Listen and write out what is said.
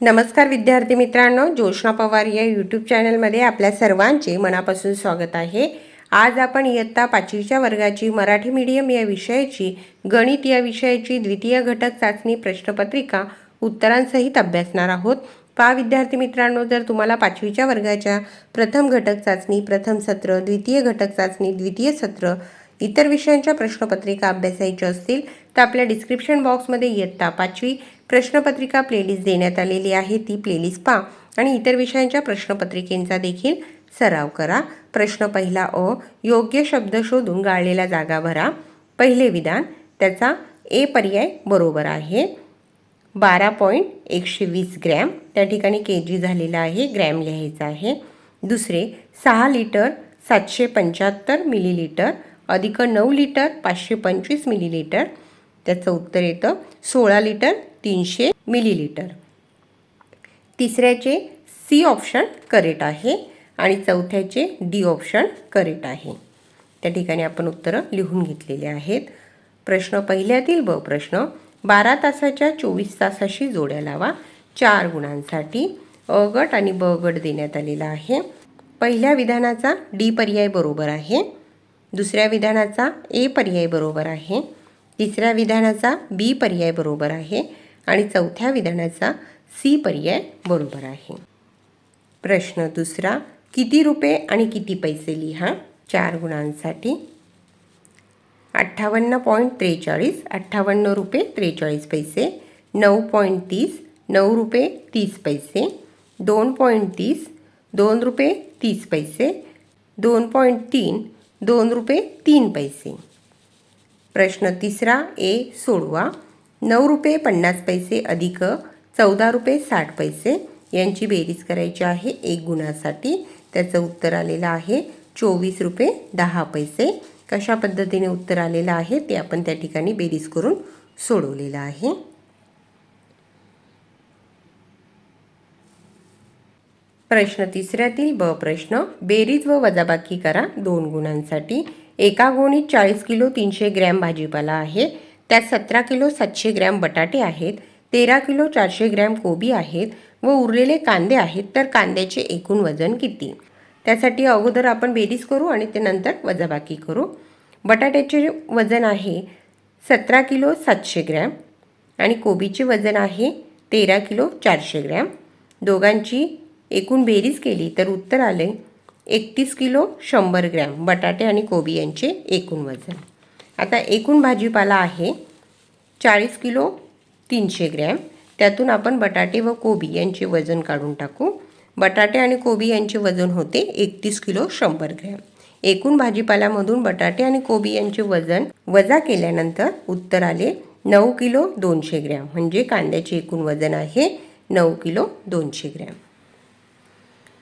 नमस्कार विद्यार्थी मित्रांनो जोशना पवार या यूट्यूब चॅनलमध्ये आपल्या सर्वांचे मनापासून स्वागत आहे. आज आपण इयत्ता पाचवीच्या वर्गाची मराठी मीडियम या विषयाची गणित या विषयाची द्वितीय घटक चाचणी प्रश्नपत्रिका उत्तरांसहित अभ्यासणार आहोत. पा विद्यार्थी मित्रांनो जर तुम्हाला पाचवीच्या वर्गाच्या प्रथम घटक चाचणी प्रथम सत्र द्वितीय घटक चाचणी द्वितीय सत्र इतर विषयांच्या प्रश्नपत्रिका अभ्यासायच्या असतील तर आपल्या डिस्क्रिप्शन बॉक्समध्ये इयत्ता पाचवी प्रश्नपत्रिका प्लेलिस्ट देण्यात आलेली आहे. ती प्लेलिस्ट पहा. आणि इतर विषयांच्या प्रश्नपत्रिकेंचा देखील सराव करा. प्रश्न पहिला अ योग्य शब्द शोधून गाळलेल्या जागा भरा. पहिले विधान त्याचा ए पर्याय बरोबर आहे. बारा पॉईंट एकशे वीस ग्रॅम त्या ठिकाणी के जी झालेला आहे ग्रॅम लिहायचा आहे. दुसरे सहा लिटर सातशे पंच्याहत्तर मिलीलिटर अधिक नऊ लिटर पाचशे पंचवीस मिलीलिटर. त्याचं उत्तर येतं सोळा लिटर तीनशे मिलीलिटर. तिसऱ्याचे सी ऑप्शन करेक्ट आहे आणि चौथ्याचे डी ऑप्शन करेक्ट आहे. त्या ठिकाणी आपण उत्तरं लिहून घेतलेली आहेत. प्रश्न पहिल्यातील ब प्रश्न बारा तासाच्या चोवीस तासाशी जोड्या लावा. चार गुणांसाठी अ गट आणि ब गट देण्यात आलेला आहे. पहिल्या विधानाचा डी पर्याय बरोबर आहे. दुसऱ्या विधानाचा ए पर्याय बरोबर आहे. तिसऱ्या विधानाचा बी पर्याय बरोबर आहे. आणि चौथ्या विधानाचा सी पर्याय बरोबर आहे. प्रश्न दुसरा किती रुपये आणि किती पैसे लिहा? चार गुणांसाठी. अठ्ठावन्न पॉईंट त्रेचाळीस अठ्ठावन्न रुपये त्रेचाळीस पैसे नऊ पॉईंट तीस नऊ रुपये तीस पैसे दोन पॉईंट तीस दोन रुपये तीस पैसे दोन पॉईंट तीन दोन रुपये तीन पैसे. प्रश्न तिसरा ए सोडवा. नऊ रुपये पन्नास पैसे अधिक चौदा रुपये साठ पैसे. यांची बेरीज करायची आहे एक गुणासाठी. त्याचं उत्तर आलेलं आहे चोवीस रुपये दहा पैसे. कशा पद्धतीने उत्तर आलेलं आहे ते आपण त्या ठिकाणी बेरीज करून सोडवलेलं आहे. प्रश्न तिसऱ्यातील ब प्रश्न. बेरीज व वजाबाकी करा दोन गुणांसाठी. एका गोणीत चाळीस किलो तीनशे ग्रॅम भाजीपाला आहे. त्यात सतरा किलो सातशे ग्रॅम बटाटे आहेत. तेरा किलो चारशे ग्रॅम कोबी आहेत व उरलेले कांदे आहेत. तर कांद्याचे एकूण वजन किती? त्यासाठी अगोदर आपण बेरीज करू आणि ते नंतर वजाबाकी करू. बटाट्याचे वजन आहे सतरा किलो सातशे ग्रॅम आणि कोबीचे वजन आहे तेरा किलो चारशे ग्रॅम. दोघांची एकूण बेरीज केली तर उत्तर आले एकतीस किलो शंभर ग्रॅम बटाटे आणि कोबी यांचे एकूण वजन. आता एकूण भाजीपाला आहे चाळीस किलो तीनशे ग्रॅम. त्यातून आपण बटाटे व कोबी यांचे वजन काढून टाकू. बटाटे आणि कोबी यांचे वजन होते एकतीस किलो शंभर ग्रॅम. एकूण भाजीपाल्यामधून बटाटे आणि कोबी यांचे वजन वजा केल्यानंतर उत्तर आले नऊ किलो दोनशे ग्रॅम. म्हणजे कांद्याचे एकूण वजन आहे नऊ किलो दोनशे ग्रॅम.